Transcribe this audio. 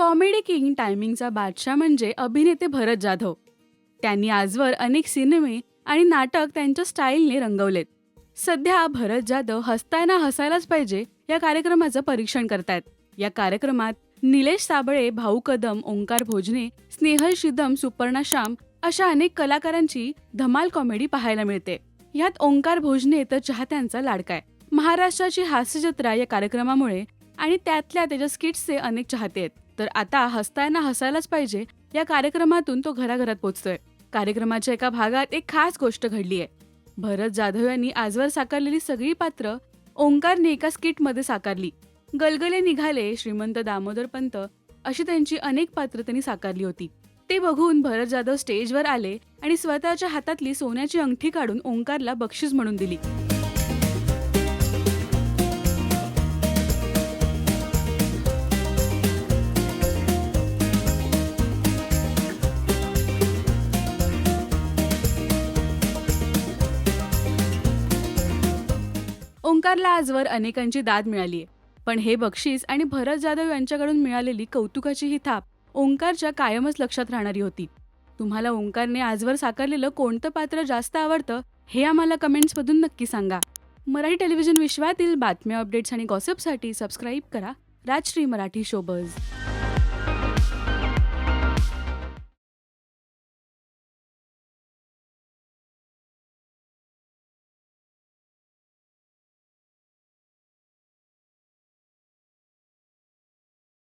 Comedy king टायमिंगचा बादशाह म्हणजे अभिनेते भरत जाधव. त्यांनी आजवर अनेक सिनेमे आणि नाटक त्यांच्या स्टाईलने रंगवलेत. सध्या भरत जाधव हसताना हसायलाच पाहिजे या कार्यक्रमाचं परीक्षण करतायत. या कार्यक्रमात निलेश साबळे भाऊ कदम ओंकार भोजने स्नेहल शिदम सुपर्णा श्याम अशा अनेक कलाकारांची धमाल कॉमेडी पाहायला मिळते. यात ओंकार भोजने तर चाहत्यांचा लाडका आहे. महाराष्ट्राची हास्यजत्रा या कार्यक्रमामुळे आणि त्यातल्या त्याच्या स्किट्सचे अनेक चाहते आहेत. तर आता हसताना हसायलाच पाहिजे या कार्यक्रमातून तो घराघरात पोचतोय. कार्यक्रमाच्या एका भागात एक खास गोष्ट घडली आहे भरत जाधव यांनी आजवर साकारलेली सगळी पात्र ओंकारने एका स्किटमध्ये साकारली. गलगले निघाले श्रीमंत दामोदर पंत अशी त्यांची अनेक पात्र त्यांनी साकारली होती. ते बघून भरत जाधव स्टेजवर आले आणि स्वतःच्या हातातली सोन्याची अंगठी काढून ओंकारला बक्षीस म्हणून दिली. ओंकारला आजवर अनेकांची दाद मिळालीय पण हे बक्षीस आणि भरत जाधव यांच्याकडून मिळालेली कौतुकाची ही थाप ओंकारच्या कायमच लक्षात राहणारी होती. तुम्हाला ओंकारने आजवर साकारलेलं कोणतं पात्र जास्त आवडतं हे आम्हाला कमेंट्समधून नक्की सांगा. मराठी टेलिव्हिजन विश्वातील बातम्या अपडेट्स आणि गॉसिपसाठी सबस्क्राईब करा. राजश्री मराठी शोबज